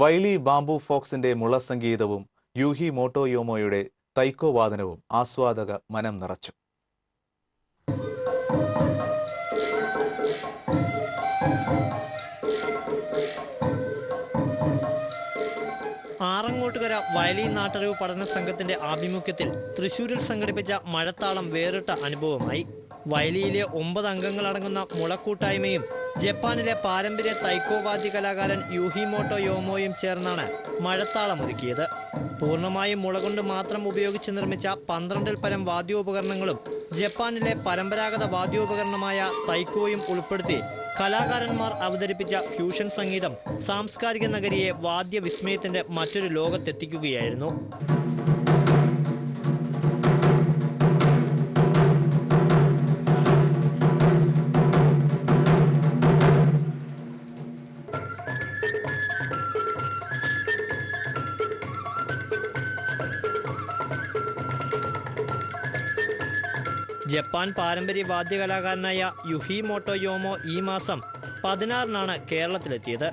വൈലി ബാംബു ഫോക്സിന്റെ മുളസംഗീതവും യൂഹി മോട്ടോയോമോയുടെ തൈക്കോ വാദനവും ആസ്വാദക മനം നിറച്ചു. ആറങ്ങോട്ടുകര വയലി നാട്ടറിവ് പഠന സംഘത്തിന്റെ ആഭിമുഖ്യത്തിൽ തൃശൂരിൽ സംഘടിപ്പിച്ച മഴത്താളം വേറിട്ട അനുഭവമായി. വയലിയിലെ ഒമ്പത് അംഗങ്ങളടങ്ങുന്ന മുളക്കൂട്ടായ്മയും ജപ്പാനിലെ പാരമ്പര്യ തൈക്കോ വാദ്യ കലാകാരൻ യൂഹിമോട്ടോ യോമോയും ചേർന്നാണ് മഴത്താളം ഒരുക്കിയത്. പൂർണമായും മുള കൊണ്ട് മാത്രം ഉപയോഗിച്ച് നിർമ്മിച്ച പന്ത്രണ്ടിൽ പരം വാദ്യോപകരണങ്ങളും ജപ്പാനിലെ പരമ്പരാഗത വാദ്യോപകരണമായ തൈക്കോയും ഉൾപ്പെടുത്തി കലാകാരന്മാർ അവതരിപ്പിച്ച ഫ്യൂഷൻ സംഗീതം സാംസ്കാരിക നഗരിയെ വാദ്യവിസ്മയത്തിന്റെ മറ്റൊരു ലോകത്തെത്തിക്കുകയായിരുന്നു. ജപ്പാൻ പാരമ്പര്യ വാദ്യകലാകാരനായ യുഹി മോട്ടോയോമോ ഈ മാസം പതിനാറിനാണ് കേരളത്തിലെത്തിയത്.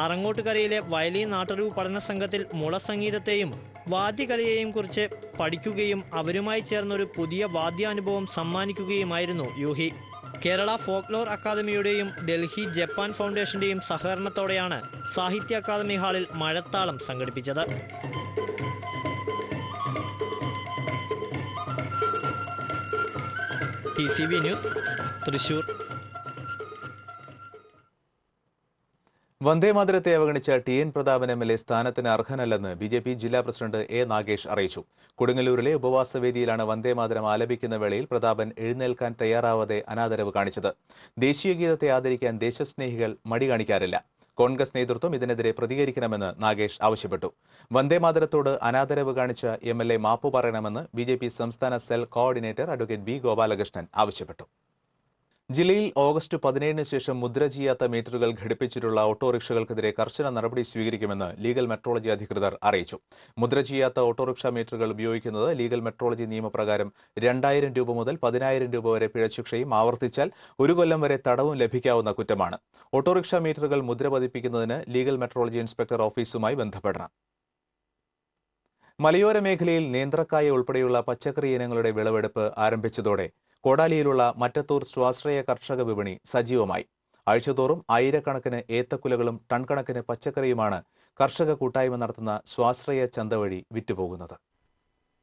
ആറങ്ങോട്ടുകരയിലെ വയലിൻ നാട്ടറിവ് പഠന സംഘത്തിൽ മുളസംഗീതത്തെയും വാദ്യകലയെയും കുറിച്ച് പഠിക്കുകയും അവരുമായി ചേർന്നൊരു പുതിയ വാദ്യാനുഭവം സമ്മാനിക്കുകയുമായിരുന്നു യുഹി. കേരള ഫോക്ലോർ അക്കാദമിയുടെയും ഡൽഹി ജപ്പാൻ ഫൗണ്ടേഷന്റെയും സഹകരണത്തോടെയാണ് സാഹിത്യ അക്കാദമി ഹാളിൽ മഴത്താളം സംഘടിപ്പിച്ചത്. T C V news Thrissur. വന്ദേമാതരത്തെ അവഗണിച്ച T N Prathapan M L A സ്ഥാനത്തിന് അർഹനല്ലെന്ന് ബി ജെ പി ജില്ലാ പ്രസിഡന്റ് എ നാഗേഷ് അറിയിച്ചു. കൊടുങ്ങല്ലൂരിലെ ഉപവാസവേദിയിലാണ് വന്ദേമാതരം ആലപിക്കുന്ന വേളയിൽ പ്രതാപൻ എഴുന്നേൽക്കാൻ തയ്യാറാവാതെ അനാദരവ് കാണിച്ചത്. ദേശീയ ഗീതത്തെ ആദരിക്കാൻ ദേശസ്നേഹികൾ മടി കാണിക്കാറില്ല. കോൺഗ്രസ് നേതൃത്വം ഇതിനെതിരെ പ്രതികരിക്കണമെന്ന് നാഗേഷ് ആവശ്യപ്പെട്ടു. വന്ദേമാതരത്തോട് അനാദരവ് കാണിച്ച എം എൽ എ മാപ്പു പറയണമെന്ന് ബി സംസ്ഥാന cell coordinator advocate B Gopalakrishnan ആവശ്യപ്പെട്ടു. ജില്ലയിൽ ഓഗസ്റ്റ് പതിനേഴിന് ശേഷം മുദ്ര ചെയ്യാത്ത മീറ്ററുകൾ ഘടിപ്പിച്ചിട്ടുള്ള ഓട്ടോറിക്ഷകൾക്കെതിരെ കർശന നടപടി സ്വീകരിക്കുമെന്ന് ലീഗൽ മെട്രോളജി അധികൃതർ അറിയിച്ചു. മുദ്ര ചെയ്യാത്ത ഓട്ടോറിക്ഷ മീറ്ററുകൾ ഉപയോഗിക്കുന്നത് ലീഗൽ മെട്രോളജി നിയമപ്രകാരം രണ്ടായിരം രൂപ മുതൽ പതിനായിരം രൂപ വരെ പിഴശിക്ഷയും ആവർത്തിച്ചാൽ ഒരു കൊല്ലം വരെ തടവും ലഭിക്കാവുന്ന കുറ്റമാണ്. ഓട്ടോറിക്ഷ മീറ്ററുകൾ മുദ്ര പതിപ്പിക്കുന്നതിന് ലീഗൽ മെട്രോളജി ഇൻസ്പെക്ടർ ഓഫീസുമായി ബന്ധപ്പെടണം. മലയോര മേഖലയിൽ നേന്ത്രക്കായ ഉൾപ്പെടെയുള്ള പച്ചക്കറി ഇനങ്ങളുടെ വിളവെടുപ്പ് ആരംഭിച്ചതോടെ കോടാലിയിലുള്ള മറ്റത്തൂർ സ്വാശ്രയ കർഷക വിപണി സജീവമായി. ആഴ്ചതോറും ആയിരക്കണക്കിന് ഏത്തക്കുലകളും ടൺ കണക്കിന് പച്ചക്കറിയുമാണ് കർഷക കൂട്ടായ്മ നടത്തുന്ന സ്വാശ്രയ ചന്ത വഴി വിറ്റുപോകുന്നത്.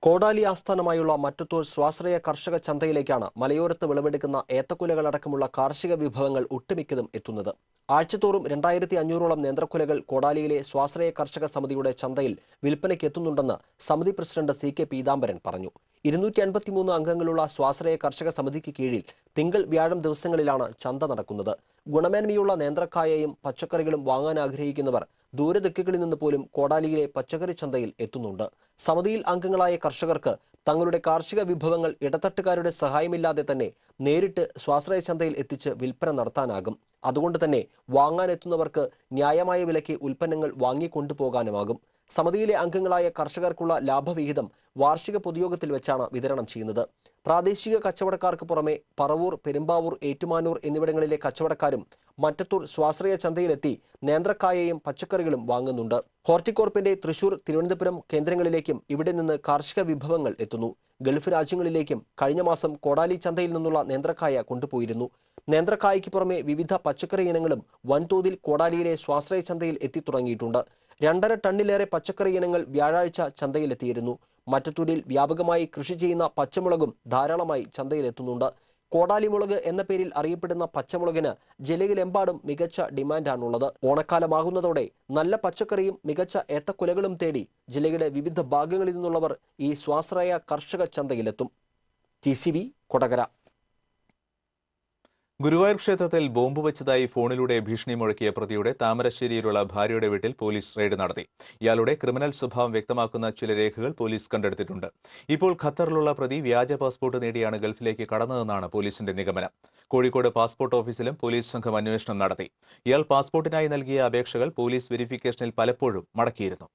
കോടാലി ആസ്ഥാനമായുള്ള മറ്റത്തൂർ സ്വാശ്രയ കർഷക ചന്തയിലേക്കാണ് മലയോരത്ത് വിളവെടുക്കുന്ന ഏത്തക്കുലകളടക്കമുള്ള കാർഷിക വിഭവങ്ങൾ ഒട്ടുമിക്കതും എത്തുന്നത്. ആഴ്ചതോറും രണ്ടായിരത്തി അഞ്ഞൂറോളം നേന്ത്രക്കുലകൾ കോടാലിയിലെ സ്വാശ്രയ കർഷക സമിതിയുടെ ചന്തയിൽ വിൽപ്പനയ്ക്ക് എത്തുന്നുണ്ടെന്ന് സമിതി പ്രസിഡന്റ് സി കെ പീതാംബരൻ പറഞ്ഞു. ഇരുന്നൂറ്റി അൻപത്തിമൂന്ന് അംഗങ്ങളുള്ള സ്വാശ്രയ കർഷക സമിതിക്ക് കീഴിൽ തിങ്കൾ വ്യാഴം ദിവസങ്ങളിലാണ് ചന്ത നടക്കുന്നത്. ഗുണമേന്മയുള്ള നേന്ത്രക്കായയും പച്ചക്കറികളും വാങ്ങാൻ ആഗ്രഹിക്കുന്നവർ ദൂരദിക്കുകളിൽ നിന്ന് പോലും കോടാലിയിലെ പച്ചക്കറി ചന്തയിൽ എത്തുന്നുണ്ട്. സമിതിയിൽ അംഗങ്ങളായ കർഷകർക്ക് തങ്ങളുടെ കാർഷിക വിഭവങ്ങൾ ഇടത്തട്ടുകാരുടെ സഹായമില്ലാതെ തന്നെ നേരിട്ട് സ്വാശ്രയ ചന്തയിൽ എത്തിച്ച് വിൽപ്പന നടത്താനാകും. അതുകൊണ്ട് തന്നെ വാങ്ങാനെത്തുന്നവർക്ക് ന്യായമായ വിലയ്ക്ക് ഉൽപ്പന്നങ്ങൾ വാങ്ങിക്കൊണ്ടുപോകാനുമാകും. സമിതിയിലെ അംഗങ്ങളായ കർഷകർക്കുള്ള ലാഭവിഹിതം വാർഷിക പൊതുയോഗത്തിൽ വെച്ചാണ് വിതരണം ചെയ്യുന്നത്. പ്രാദേശിക കച്ചവടക്കാർക്ക് പുറമെ പറവൂർ പെരുമ്പാവൂർ ഏറ്റുമാനൂർ എന്നിവിടങ്ങളിലെ കച്ചവടക്കാരും മറ്റത്തൂർ സ്വാശ്രയ ചന്തയിലെത്തി നേന്ത്രക്കായയും പച്ചക്കറികളും വാങ്ങുന്നുണ്ട്. ഹോർട്ടിക്കോർപ്പിന്റെ തൃശൂർ തിരുവനന്തപുരം കേന്ദ്രങ്ങളിലേക്കും ഇവിടെ നിന്ന് കാർഷിക വിഭവങ്ങൾ എത്തുന്നു. ഗൾഫ് രാജ്യങ്ങളിലേക്കും കഴിഞ്ഞ മാസം കോടാലി ചന്തയിൽ നിന്നുള്ള നേന്ത്രക്കായ കൊണ്ടുപോയിരുന്നു. നേന്ത്രക്കായയ്ക്ക് പുറമെ വിവിധ പച്ചക്കറി ഇനങ്ങളും വൻതോതിൽ കോടാലിയിലെ സ്വാശ്രയ ചന്തയിൽ എത്തിത്തുടങ്ങിയിട്ടുണ്ട്. രണ്ടര ടണ്ണിലേറെ പച്ചക്കറി ഇനങ്ങൾ വ്യാഴാഴ്ച ചന്തയിലെത്തിയിരുന്നു. മറ്റത്തൂരിൽ വ്യാപകമായി കൃഷി ചെയ്യുന്ന പച്ചമുളകും ധാരാളമായി ചന്തയിലെത്തുന്നുണ്ട്. കോടാലിമുളക് എന്ന പേരിൽ അറിയപ്പെടുന്ന പച്ചമുളകിന് ജില്ലയിലെമ്പാടും മികച്ച ഡിമാൻഡാണുള്ളത്. ഓണക്കാലമാകുന്നതോടെ നല്ല പച്ചക്കറിയും മികച്ച ഏത്തക്കുലകളും തേടി ജില്ലയുടെ വിവിധ ഭാഗങ്ങളിൽ നിന്നുള്ളവർ ഈ സ്വാശ്രയ കർഷക ചന്തയിലെത്തും. T C V Kodakara Guruvayur ക്ഷേത്രത്തിൽ ബോംബ് വെച്ചതായി ഫോണിലൂടെ ഭീഷണി മുഴക്കിയ പ്രതിയുടെ താമരശ്ശേരിയിലുള്ള ഭാര്യയുടെ വീട്ടിൽ പോലീസ് റെയ്ഡ് നടത്തി. ഇയാളുടെ ക്രിമിനൽ സ്വഭാവം വ്യക്തമാക്കുന്ന ചില രേഖകൾ പോലീസ് കണ്ടെടുത്തിട്ടുണ്ട്. ഇപ്പോൾ ഖത്തറിലുള്ള പ്രതി വ്യാജ പാസ്പോർട്ട് നേടിയാണ് ഗൾഫിലേക്ക് കടന്നതെന്നാണ് പോലീസിന്റെ നിഗമനം. കോഴിക്കോട് പാസ്പോർട്ട് ഓഫീസിലും പോലീസ് സംഘം അന്വേഷണം നടത്തി. ഇയാൾ പാസ്പോർട്ടിനായി നൽകിയ അപേക്ഷകൾ പോലീസ് വെരിഫിക്കേഷനിൽ പലപ്പോഴും മടക്കിയിരുന്നു.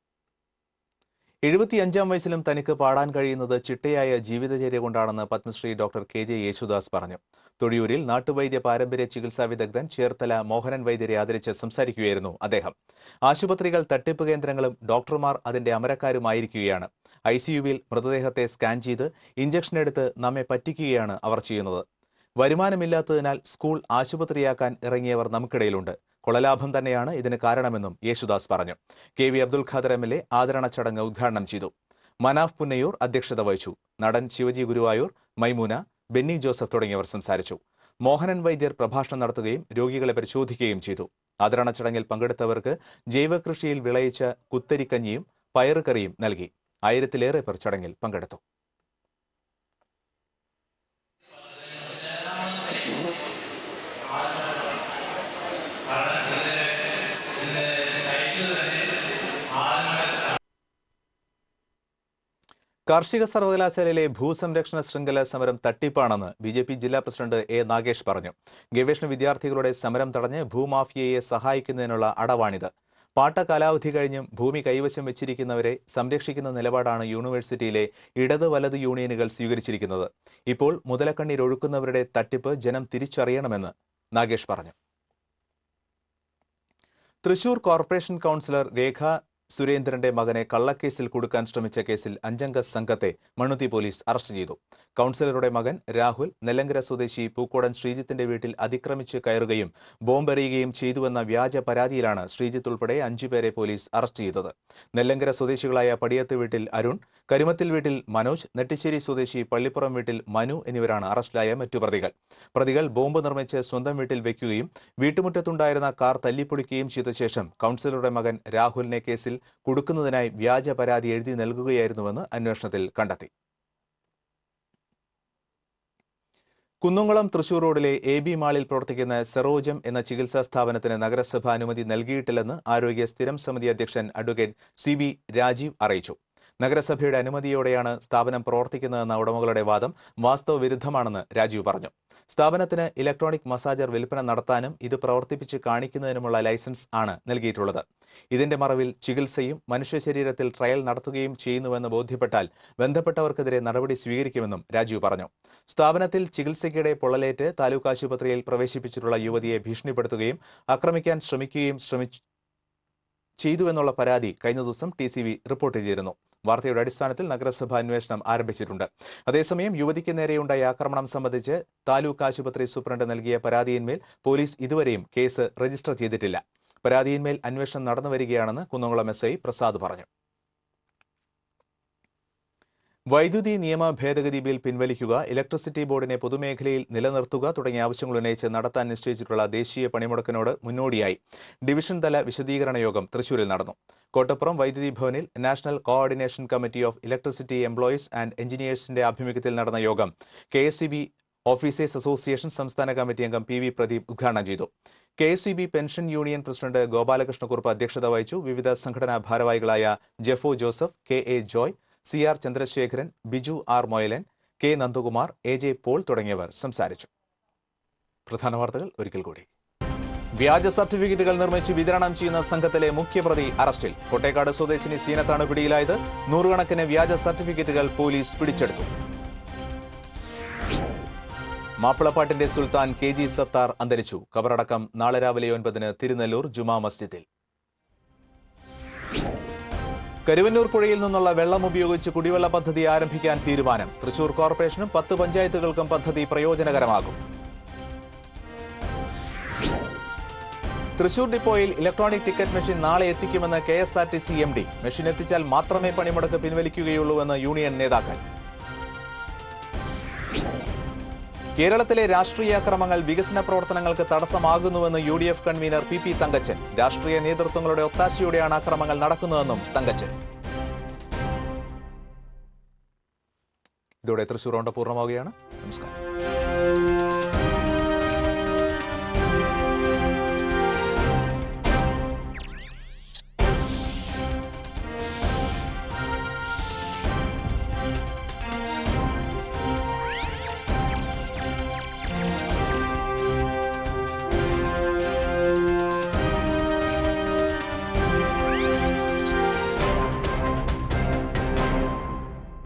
എഴുപത്തിയഞ്ചാം വയസ്സിലും തനിക്ക് പാടാൻ കഴിയുന്നത് ചിട്ടയായ ജീവിതചര്യ കൊണ്ടാണെന്ന് Padmashri doctor K J Yesudas പറഞ്ഞു. തൊഴിയൂരിൽ നാട്ടുവൈദ്യ പാരമ്പര്യ ചികിത്സാ വിദഗ്ധൻ ചേർത്തല മോഹനൻ വൈദ്യരെ ആദരിച്ച് സംസാരിക്കുകയായിരുന്നു അദ്ദേഹം. ആശുപത്രികൾ തട്ടിപ്പ് കേന്ദ്രങ്ങളും ഡോക്ടർമാർ അതിന്റെ അമരക്കാരുമായിരിക്കുകയാണ്. ഐ സിയുവിൽ മൃതദേഹത്തെ സ്കാൻ ചെയ്ത് ഇഞ്ചക്ഷൻ എടുത്ത് നമ്മെ പറ്റിക്കുകയാണ് അവർ ചെയ്യുന്നത്. വരുമാനമില്ലാത്തതിനാൽ സ്കൂൾ ആശുപത്രിയാക്കാൻ ഇറങ്ങിയവർ നമുക്കിടയിലുണ്ട്. കൊളലാഭം തന്നെയാണ് ഇതിന് കാരണമെന്നും യേശുദാസ് പറഞ്ഞു. K V Abdul Khader M L A ആദരണ ചടങ്ങ് ഉദ്ഘാടനം ചെയ്തു. മനാഫ് പുന്നയൂർ അധ്യക്ഷത വഹിച്ചു. നടൻ ശിവജി ഗുരുവായൂർ മൈമൂന ബെന്നി ജോസഫ് തുടങ്ങിയവർ സംസാരിച്ചു. മോഹനൻ വൈദ്യർ പ്രഭാഷണം നടത്തുകയും രോഗികളെ പരിശോധിക്കുകയും ചെയ്തു. ആദരണ ചടങ്ങിൽ പങ്കെടുത്തവർക്ക് ജൈവകൃഷിയിൽ വിളയിച്ച കുത്തരിക്കഞ്ഞിയും പയറുകറിയും നൽകി. ആയിരത്തിലേറെ പേർ ചടങ്ങിൽ പങ്കെടുത്തു. കാർഷിക സർവകലാശാലയിലെ ഭൂസംരക്ഷണ ശൃംഖല സമരം തട്ടിപ്പാണെന്ന് ബി ജെ പി ജില്ലാ പ്രസിഡന്റ് എ നാഗേഷ് പറഞ്ഞു. ഗവേഷണ വിദ്യാർത്ഥികളുടെ സമരം തടഞ്ഞ് ഭൂമാഫിയയെ സഹായിക്കുന്നതിനുള്ള അടവാണിത്. പാട്ട കാലാവധി കഴിഞ്ഞും ഭൂമി കൈവശം വെച്ചിരിക്കുന്നവരെ സംരക്ഷിക്കുന്ന നിലപാടാണ് യൂണിവേഴ്സിറ്റിയിലെ ഇടത് വലത് യൂണിയനുകൾ സ്വീകരിച്ചിരിക്കുന്നത്. ഇപ്പോൾ മുതലക്കണ്ണീർ ഒഴുക്കുന്നവരുടെ തട്ടിപ്പ് ജനം തിരിച്ചറിയണമെന്ന് നാഗേഷ് പറഞ്ഞു. തൃശൂർ കോർപ്പറേഷൻ കൗൺസിലർ രേഖ സുരേന്ദ്രന്റെ മകനെ കള്ളക്കേസിൽ കൊടുക്കാൻ ശ്രമിച്ച കേസിൽ അഞ്ചംഗ സംഘത്തെ മണുതി പോലീസ് അറസ്റ്റ് ചെയ്തു. കൗൺസിലറുടെ മകൻ രാഹുൽ നെല്ലങ്കര സ്വദേശി പൂക്കോടൻ ശ്രീജിത്തിന്റെ വീട്ടിൽ അതിക്രമിച്ച് കയറുകയും ബോംബെറിയുകയും ചെയ്തുവെന്ന വ്യാജ പരാതിയിലാണ് ശ്രീജിത്ത് ഉൾപ്പെടെ അഞ്ചുപേരെ പോലീസ് അറസ്റ്റ് ചെയ്തത്. നെല്ലങ്കര സ്വദേശികളായ പടിയത്ത് വീട്ടിൽ അരുൺ കരുമത്തിൽ വീട്ടിൽ മനോജ് നെട്ടിശ്ശേരി സ്വദേശി പള്ളിപ്പുറം വീട്ടിൽ മനു എന്നിവരാണ് അറസ്റ്റിലായ മറ്റു പ്രതികൾ. പ്രതികൾ ബോംബ് നിർമ്മിച്ച് സ്വന്തം വീട്ടിൽ വെക്കുകയും വീട്ടുമുറ്റത്തുണ്ടായിരുന്ന കാർ തല്ലിപ്പൊളിക്കുകയും ചെയ്ത ശേഷം കൗൺസിലറുടെ മകൻ രാഹുലിനെ കേസിൽ കൊടുക്കുന്നതിനായി വ്യാജ പരാതി എഴുതി നൽകുകയായിരുന്നുവെന്ന് അന്വേഷണത്തിൽ കണ്ടെത്തി. കുന്നംകുളം തൃശൂർ റോഡിലെ എ ബി മാളിൽ പ്രവർത്തിക്കുന്ന സെറോജം എന്ന ചികിത്സാ സ്ഥാപനത്തിന് നഗരസഭ അനുമതി നൽകിയിട്ടില്ലെന്ന് ആരോഗ്യ സ്ഥിരം സമിതി അധ്യക്ഷൻ അഡ്വക്കേറ്റ് സി ബി രാജീവ് അറിയിച്ചു. നഗരസഭയുടെ അനുമതിയോടെയാണ് സ്ഥാപനം പ്രവർത്തിക്കുന്നതെന്ന ഉടമകളുടെ വാദം വാസ്തവ വിരുദ്ധമാണെന്ന് രാജീവ് പറഞ്ഞു. സ്ഥാപനത്തിന് ഇലക്ട്രോണിക് മസാജർ വിൽപ്പന നടത്താനും ഇത് പ്രവർത്തിപ്പിച്ച് കാണിക്കുന്നതിനുമുള്ള ലൈസൻസ് ആണ് നൽകിയിട്ടുള്ളത്. ഇതിന്റെ മറവിൽ ചികിത്സയും മനുഷ്യ ശരീരത്തിൽ ട്രയൽ നടത്തുകയും ചെയ്യുന്നുവെന്ന് ബോധ്യപ്പെട്ടാൽ ബന്ധപ്പെട്ടവർക്കെതിരെ നടപടി സ്വീകരിക്കുമെന്നും രാജീവ് പറഞ്ഞു. സ്ഥാപനത്തിൽ ചികിത്സയ്ക്കിടെ പൊള്ളലേറ്റ് താലൂക്ക് ആശുപത്രിയിൽ പ്രവേശിപ്പിച്ചിട്ടുള്ള യുവതിയെ ഭീഷണിപ്പെടുത്തുകയും ആക്രമിക്കാൻ ശ്രമിക്കുകയും ശ്രമിച്ചു ചെയ്തുവെന്നുള്ള പരാതി കഴിഞ്ഞ ദിവസം ടി റിപ്പോർട്ട് ചെയ്തിരുന്നു. വാർത്തയുടെ അടിസ്ഥാനത്തിൽ നഗരസഭ അന്വേഷണം ആരംഭിച്ചിട്ടുണ്ട്. അതേസമയം യുവതിക്ക് നേരെയുണ്ടായ ആക്രമണം സംബന്ധിച്ച് താലൂക്ക് ആശുപത്രി സൂപ്രണ്ട് നൽകിയ പരാതിയിന്മേൽ പോലീസ് ഇതുവരെയും കേസ് രജിസ്റ്റർ ചെയ്തിട്ടില്ല. പരാതിയിന്മേൽ അന്വേഷണം നടന്നുവരികയാണെന്ന് കുന്നംകുളം എസ് പ്രസാദ് പറഞ്ഞു. വൈദ്യുതി നിയമ ഭേദഗതി ബിൽ പിൻവലിക്കുക ഇലക്ട്രിസിറ്റി ബോർഡിനെ പൊതുമേഖലയിൽ നിലനിർത്തുക തുടങ്ങിയ ആവശ്യങ്ങൾ ഉന്നയിച്ച് നടത്താൻ നിശ്ചയിച്ചിട്ടുള്ള ദേശീയ പണിമുടക്കിനോട് മുന്നോടിയായി. ഡിവിഷൻ തല വിശദീകരണ യോഗം തൃശൂരിൽ നടന്നു. കോട്ടപ്പുറം വൈദ്യുതി ഭവനിൽ national coordination committee of electricity employees and എഞ്ചിനീയേഴ്സിന്റെ ആഭിമുഖ്യത്തിൽ നടന്ന യോഗം കെ ഓഫീസേഴ്സ് അസോസിയേഷൻ സംസ്ഥാന കമ്മിറ്റി അംഗം പി വി പ്രദീപ് ഉദ്ഘാടനം ചെയ്തു. K S C B pension union president Gopalakrishnakurup അധ്യക്ഷത വഹിച്ചു. വിവിധ സംഘടനാ ഭാരവാഹികളായ Jeffo Joseph K A Joy C R Chandrasekharan Biju R Moyalan K Nandakumar A J Paul തുടങ്ങിയവർ സംസാരിച്ചു. പ്രധാന വാർത്തകൾ ഒരിക്കൽ കൂടി. വ്യാജ സർട്ടിഫിക്കറ്റുകൾ നിർമ്മിച്ച് വിതരണം ചെയ്യുന്ന സംഘത്തിലെ മുഖ്യപ്രതി അറസ്റ്റിൽ കോട്ടേക്കാട് സ്വദേശിനി സീനത്താണ് പിടിയിലായത്. നൂറുകണക്കിന് വ്യാജ സർട്ടിഫിക്കറ്റുകൾ പോലീസ് പിടിച്ചെടുത്തു. മാപ്പിളപ്പാട്ടിന്റെ സുൽത്താൻ കെ ജി സത്താർ അന്തരിച്ചു. കബറടക്കം നാളെ രാവിലെ ഒൻപതിന് തിരുനെല്ലൂർ ജുമാ മസ്ജിദിൽ. കരുവന്നൂർ പുഴയിൽ നിന്നുള്ള വെള്ളം ഉപയോഗിച്ച് കുടിവെള്ള പദ്ധതി ആരംഭിക്കാൻ തീരുമാനം. തൃശൂർ കോർപ്പറേഷനും പത്ത് പഞ്ചായത്തുകൾക്കും പദ്ധതി പ്രയോജനകരമാകും. തൃശൂർ ഡിപ്പോയിൽ ഇലക്ട്രോണിക് ടിക്കറ്റ് മെഷീൻ നാളെ എത്തിക്കുമെന്ന് K S R T C M D. Machine എത്തിച്ചാൽ മാത്രമേ പണിമുടക്ക് പിൻവലിക്കുകയുള്ളൂവെന്ന് യൂണിയൻ നേതാക്കൾ. കേരളത്തിലെ രാഷ്ട്രീയ അക്രമങ്ങൾ വികസന പ്രവർത്തനങ്ങൾക്ക് തടസ്സമാകുന്നുവെന്ന് U D F convener P P Thankachan. രാഷ്ട്രീയ നേതൃത്വങ്ങളുടെ ഒത്താശയോടെയാണ് അക്രമങ്ങൾ നടക്കുന്നതെന്നും തങ്കച്ചൻ. ഇതോടെ തൃശൂർ പൂർണമാവുകയാണ്. നമസ്കാരം.